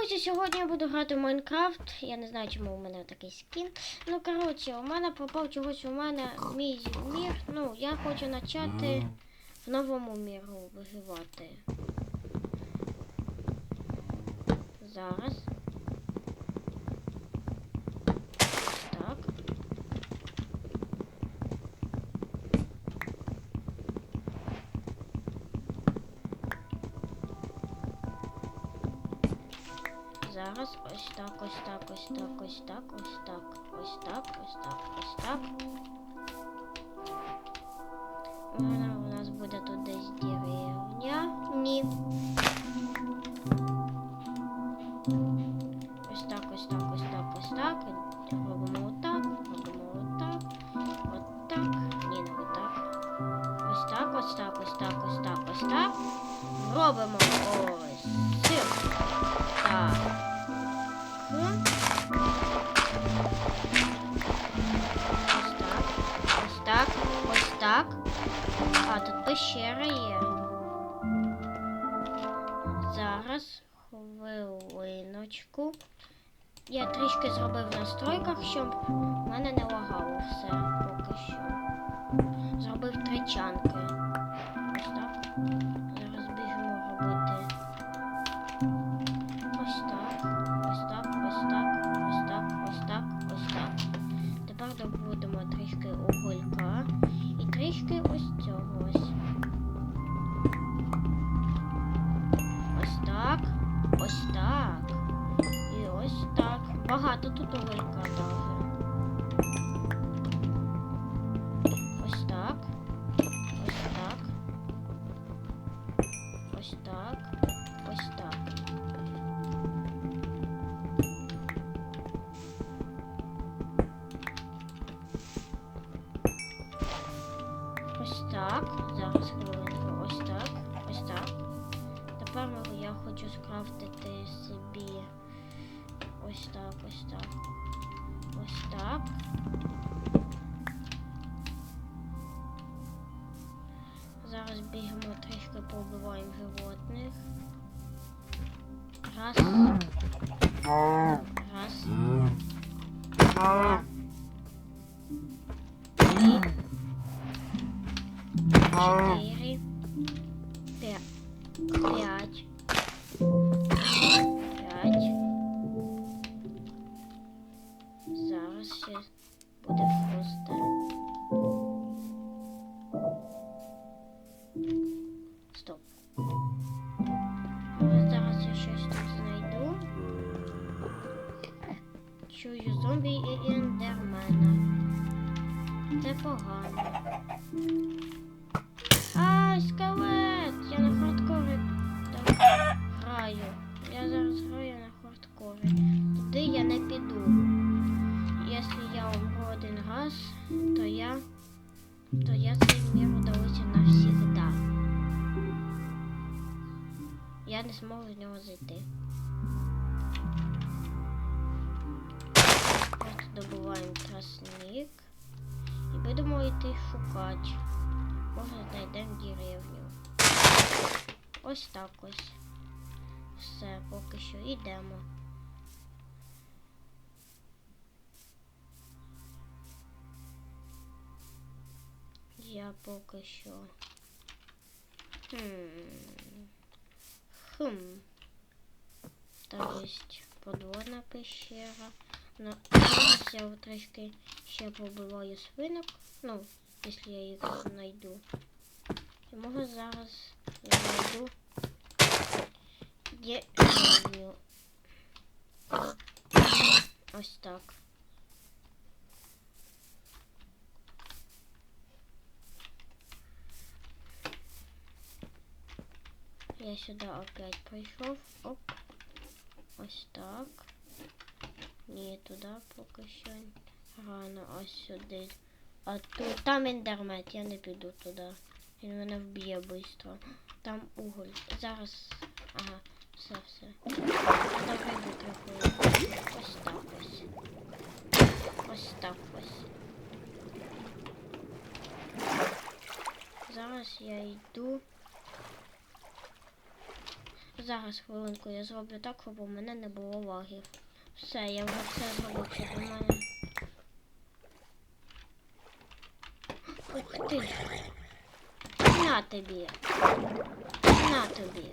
Друзі, сьогодні я буду грати в Майнкрафт. Я не знаю, чому у мене такий скін. Ну, коротше, у мене пропав чогось у мене мій мір. Ну, я хочу почати в новому міру виживати. Зараз. Зараз ось так, ось так, ось так, ось так, ось так, ось так, ось так, ось так. Вона у нас буде тут десь деревня. Ні. Ось так, ось так, ось так, ось так. Робимо отак, робимо отак. Отак. Ні, не отак. Ось так, ось так, ось так, ось так, ось так. Робимо пещера є. Зараз хвилиночку. Я трішки зробив в настройках, щоб в мене не лагало все поки що. Зробив три чанки. Ось так. Так. Багато тут уголька даже. Ось так. Ось так. Ось так. Ось так. Ось так. Зараз хвилинку. Ось так. Ось так. Тепер я хочу скрафтити собі ось так, ось так. Ось так. Зараз бігаємо трішки побиваємо животних. Раз. Раз. Два. Три. Чотири. П'ять. П'ять. Чую зомбі і ендермена. Це погано. Ай, скелет! Я на хардкорі граю. Я зараз граю на хардкорі. Туди я не піду. Якщо я умру один раз, то я то я цей мір удалося навсігда. Я не зможу з нього зайти. Добуваємо тростник і будемо йти шукати. Може знайдемо деревню. Ось так ось. Все, поки що йдемо. Я поки що. Хм. Хм. Там є подводна пещера. Ну, зараз я трішки ще побиваю свинок. Ну, якщо я їх знайду. І може зараз я знайду деревню. Ось так. Я сюди опять прийшов. Оп. Ось так. Ні, туди поки що рано, ось сюди. А тут там ендермет, я не піду туди. Він мене вб'є швидко. Там уголь. Зараз. Ага, все, все. Давай витрапую. Ось так ось. Ось так ось. Зараз я йду. Зараз хвилинку я зроблю так, щоб у мене не було лагів. Все, я вже все зробив, у мене. Ух ти. На тобі. На тобі.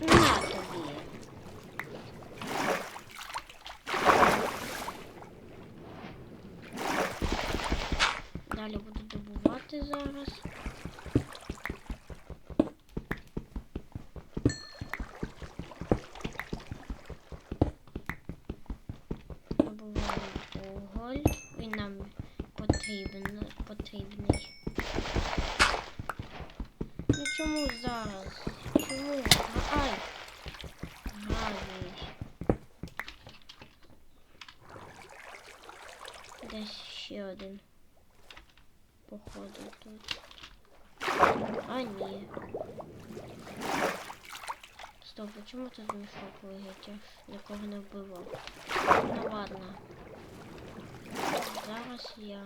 На тобі. Далі буду добувати зараз. Добуваємо уголь. Він нам потрібен, потрібний. Ну чому зараз? Чому? Ай! Гавій. Десь ще один. Походу тут. А ні. Стоп, а чому тут мішок лежить? Я ж нікого не вбивав. Ну ладно. Зараз я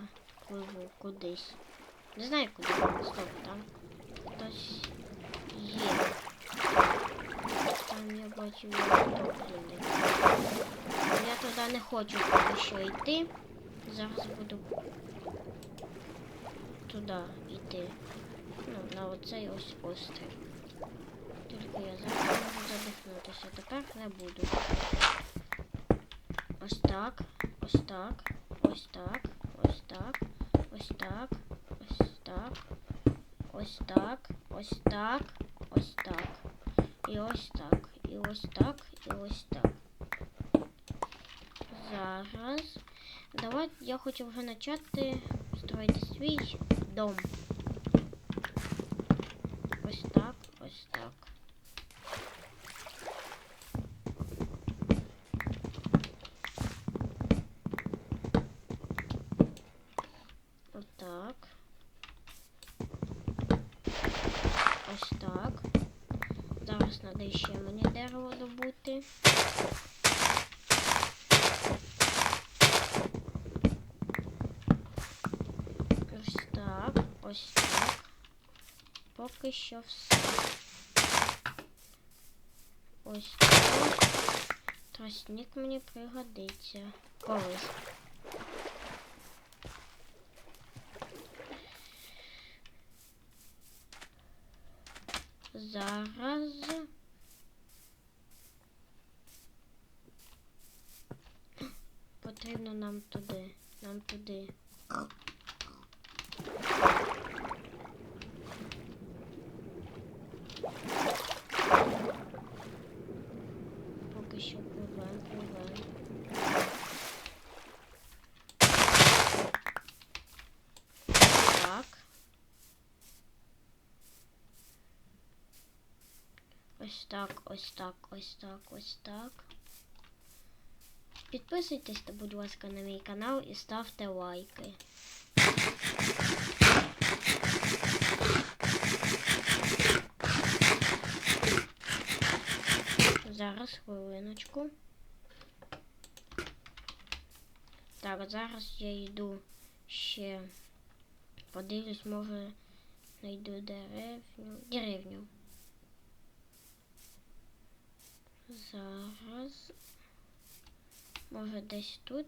пливу кудись. Не знаю куди. Стоп, там хтось є. Там я бачу топлений. Я туди не хочу поки що йти. Зараз буду туди йти. Ну, на оцей ось острів. Тільки я зараз можу задихнутися. Тепер не буду. Ось так, ось так, ось так, ось так, ось так, ось так, ось так, ось так, ось так. І ось так, і ось так, і ось так. Зараз. Давай я хочу вже почати строїти свій дом. Зараз треба ще мені дерево добути. Ось так, ось так. Поки що все. Ось так. Тростник мені пригодиться. Колись. Зараз. Потрібно нам туди. Нам туди. Поки що пливем, пливем. Так. Ось так, ось так, ось так, ось так. Підписуйтесь, будь ласка, на мій канал і ставте лайки. Зараз хвилиночку. Так, зараз я йду ще подивлюсь, може знайду деревню. Деревню. Зараз. Може десь тут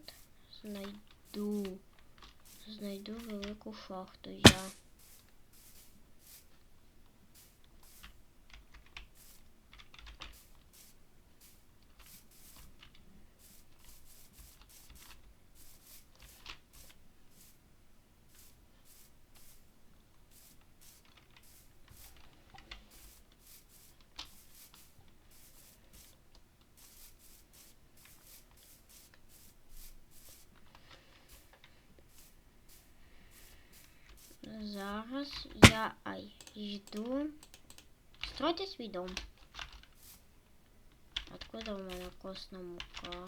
знайду. Знайду велику шахту я. Зараз я ай, йду. Стройте свій дом. Откуда у мене косна мука?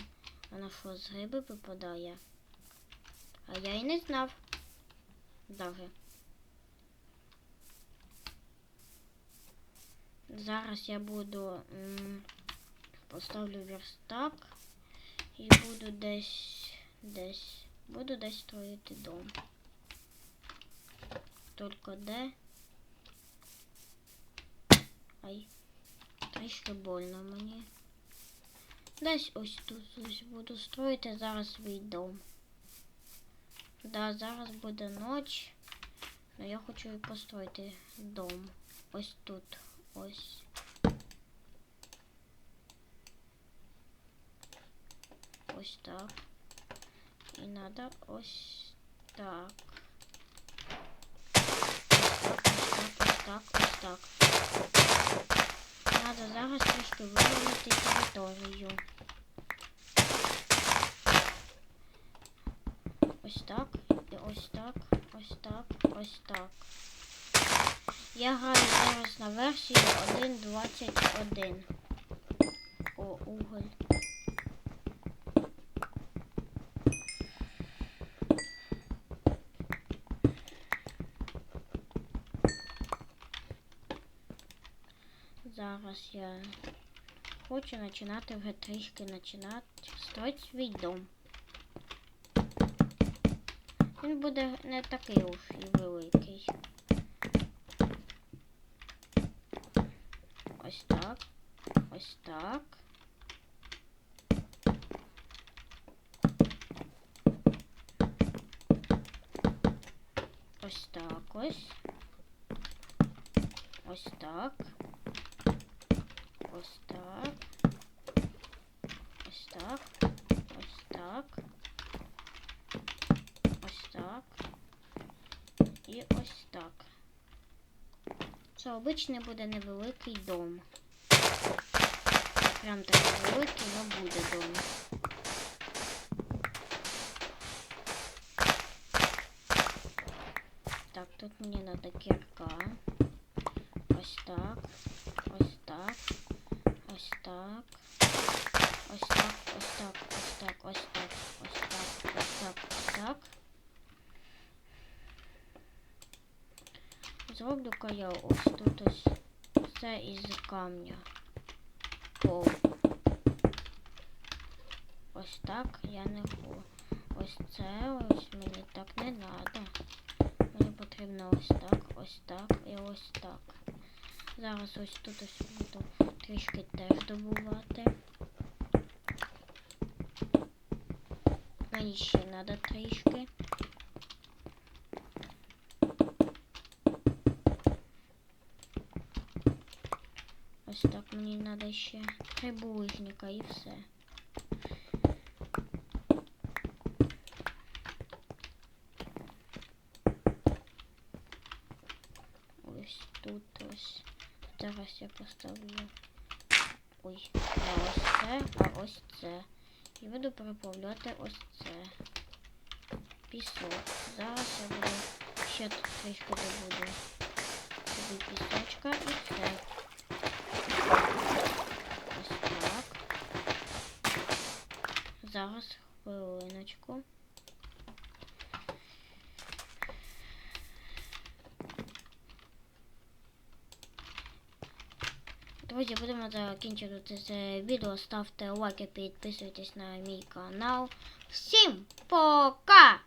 Вона що з риби випадає? А я і не знав. Даже. Зараз я буду м, поставлю верстак і буду десь десь буду десь строїти дом. Только де? Ай. трішки больно мені. Десь ось тут ось буду строїти зараз свій дом. Да, зараз буде ніч. Но я хочу і построїти дом. Ось тут. Ось. Ось так. І надо ось так. Так, ось так. Надо зараз трішки вирівняти територію. Ось так, і ось так, ось так, ось так. Я граю зараз на версії 1.21. О, уголь. Зараз я хочу починати вже трішки починати строїти свій дом. Він буде не такий уж і великий. Ось так. Ось так. Ось так ось. Ось так. Ось так. Ось так. Ось так. Ось так. І ось так. Це обичний буде невеликий дом. Прям такий великий, але буде дом. Так, тут мені треба кірка. Ось так. Ось так. Ось так. Ось так, ось так, ось так, ось так, ось так, ось так, ось так. Зроблю-ка я ось тут ось все із камня. Пол. Ось так я не хочу. Ось це ось мені так не треба. Мені потрібно ось так, ось так і ось так. Зараз ось тут ось буду трішки теж добувати. Мені ще треба трішки. Ось так мені треба ще три булыжника і все. Ось тут ось. Зараз я поставлю. Ой, не ось це, а ось це. І буду переплавляти ось це. Пісок. Зараз я буду ще тут трішки добуду. Тобі пісочка і все. Ось так. Зараз хвилиночку. Друзі, будемо закінчувати це відео. Ставте лайки, підписуйтесь на мій канал. Всім пока!